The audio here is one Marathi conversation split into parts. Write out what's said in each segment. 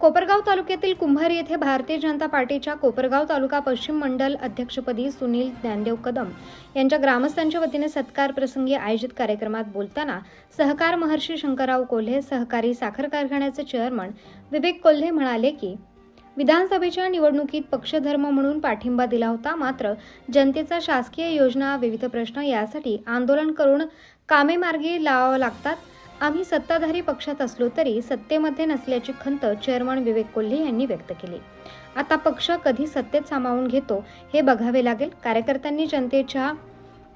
कोपरगाव तालुक्यातील कुंभार येथे भारतीय जनता पार्टीच्या कोपरगाव तालुका पश्चिम मंडल अध्यक्षपदी सुनील ज्ञानदेव कदम यांच्या ग्रामस्थांच्या वतीने सत्कार प्रसंगी आयोजित कार्यक्रमात बोलताना सहकार महर्षी शंकरराव कोल्हे सहकारी साखर कारखान्याचे चेअरमन विवेक कोल्हे म्हणाले की विधानसभेच्या निवडणुकीत पक्षधर्म म्हणून पाठिंबा दिला होता मात्र जनतेचा शासकीय योजना विविध प्रश्न यासाठी आंदोलन करून कामे मार्गी लावावं लागतात आम्ही सत्ताधारी पक्षात असलो तरी सत्तेमध्ये नसल्याची खंत चेअरमन विवेक कोल्हे यांनी व्यक्त केली. आता पक्ष कधी सत्तेत सामावून घेतो हे बघावे लागेल. कार्यकर्त्यांनी जनतेच्या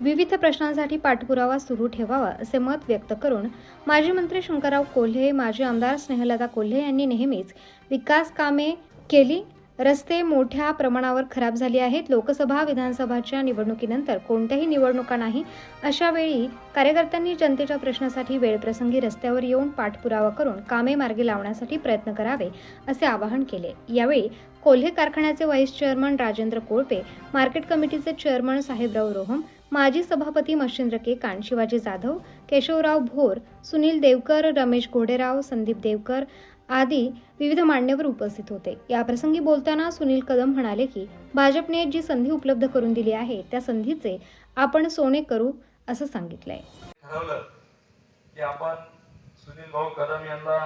विविध प्रश्नांसाठी पाठपुरावा सुरू ठेवावा असे मत व्यक्त करून माजी मंत्री शंकरराव कोल्हे माजी आमदार स्नेहलता कोल्हे यांनी नेहमीच विकास कामे केली रस्ते मोठ्या प्रमाणावर खराब झाले आहेत. लोकसभा विधानसभाच्या निवडणुकीनंतर कोणत्याही निवडणुका नाही. अशा वेळी कार्यकर्त्यांनी जनतेच्या प्रश्नासाठी वेळप्रसंगी रस्त्यावर येऊन पाठपुरावा करून कामे मार्गी लावण्यासाठी प्रयत्न करावे असे आवाहन केले. यावेळी कोल्हे कारखान्याचे vice chairman Rajendra Kolpe market कमिटीचे चेअरमन साहेबराव रोहम माजी सभापती मशिंद्र केकाण शिवाजी जाधव केशवराव भोर सुनील देवकर रमेश घोडेराव संदीप देवकर आदी विविध मान्यवर उपस्थित होते. या प्रसंगी बोलताना सुनील कदम म्हणाले की भाजपने जी संधी उपलब्ध करून दिली आहे त्या संधीचे आपण सोने करू असं सांगितलंय. ठरवलं की आपण सुनील भाऊ कदम यांना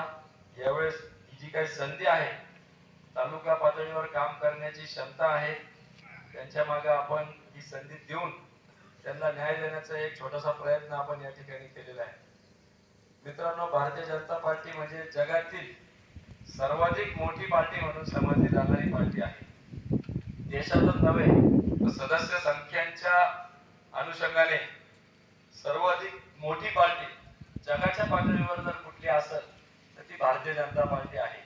यावेळेस जी काही संधी आहे तालुका पातळीवर काम करण्याची क्षमता आहे त्यांच्या मागे आपण ही संधी देऊन त्यांना न्याय देण्याचा एक छोटासा प्रयत्न आपण या ठिकाणी केलेला आहे. मित्रांनो भारतीय जनता पार्टी म्हणजे जगातील सर्वाधिक मोठी पार्टी म्हणून समजली जाणारी पार्टी आहे. देशातच नव्हे तर सदस्य संख्यांच्या अनुषंगाने सर्वाधिक मोठी पार्टी जगाच्या पातळीवर जर कुठली असेल तर ती भारतीय जनता पार्टी आहे.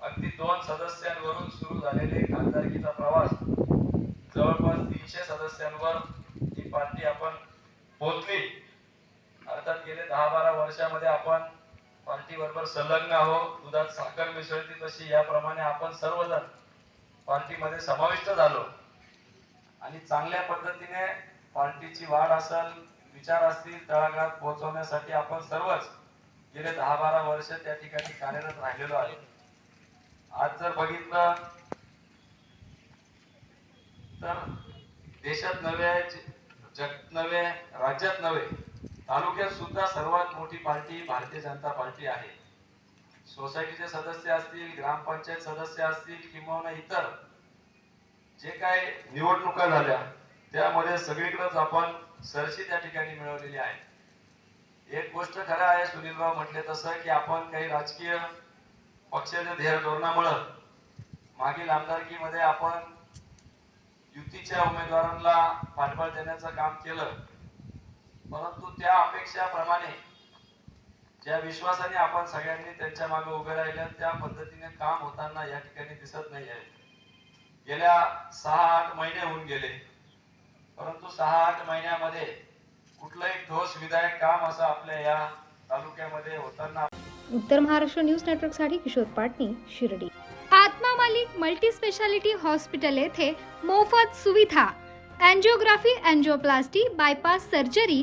अगदी दोन सदस्यांवरून सुरू झालेले खासदारकीचा प्रवास जवळपास तीनशे सदस्यांवर ती पार्टी आपण पोहोचली अर्थात गेले दहा बारा वर्षामध्ये आपण पार्टी बरोबर संलग्न आहोत. दुधात साखर मिसळती तशी याप्रमाणे आपण सर्वजण पार्टीमध्ये समाविष्ट झालो. आणि चांगल्या पद्धतीने पार्टीची वाढ असेल विचार असतील तळागाळात पोहोचवण्यासाठी आपण सर्वच गेले दहा बारा वर्ष त्या ठिकाणी कार्यरत राहिलेलो आहे. आज जर बघितलं तर देशात नव्हे जग नव्हे राज्यात नव्हे तालुक्यात सुद्धा सर्वात मोठी पार्टी भारतीय जनता पार्टी आहे. सोसायटीचे सदस्य असतील ग्रामपंचायत सदस्य असतील किंवा इतर जे काय निवडणुका झाल्या त्यामध्ये सगळीकडेच आपण सरशी त्या ठिकाणी मिळवलेली आहे. एक गोष्ट खरं आहे सुनीलराव म्हटले तसं की आपण काही राजकीय पक्षाच्या ध्येय धोरणामुळं मागील आमदारकीमध्ये आपण युतीच्या उमेदवारांना पाठबळ देण्याचं काम केलं परंतु त्या अपेक्षाप्रमाणे ज्या विश्वासाने आपण सगळ्यांनी त्यांच्या मागे उभे राहिल्या त्या पद्धतीने काम होताना या ठिकाणी दिसत नाही आहे गेल्या सहा आठ महिने होऊन गेले. परंतु सहा आठ महिन्यामध्ये कुठलंही ठोस विधायक काम असं आपल्या या तालुक्यामध्ये होताना उत्तर महाराष्ट्र न्यूज नेटवर्कसाठी Kishor Patni Shirdi. Atma Malik multi speciality hospital येथे मोफत सुविधा अँजिओग्राफी अँजिओप्लास्टी बायपास सर्जरी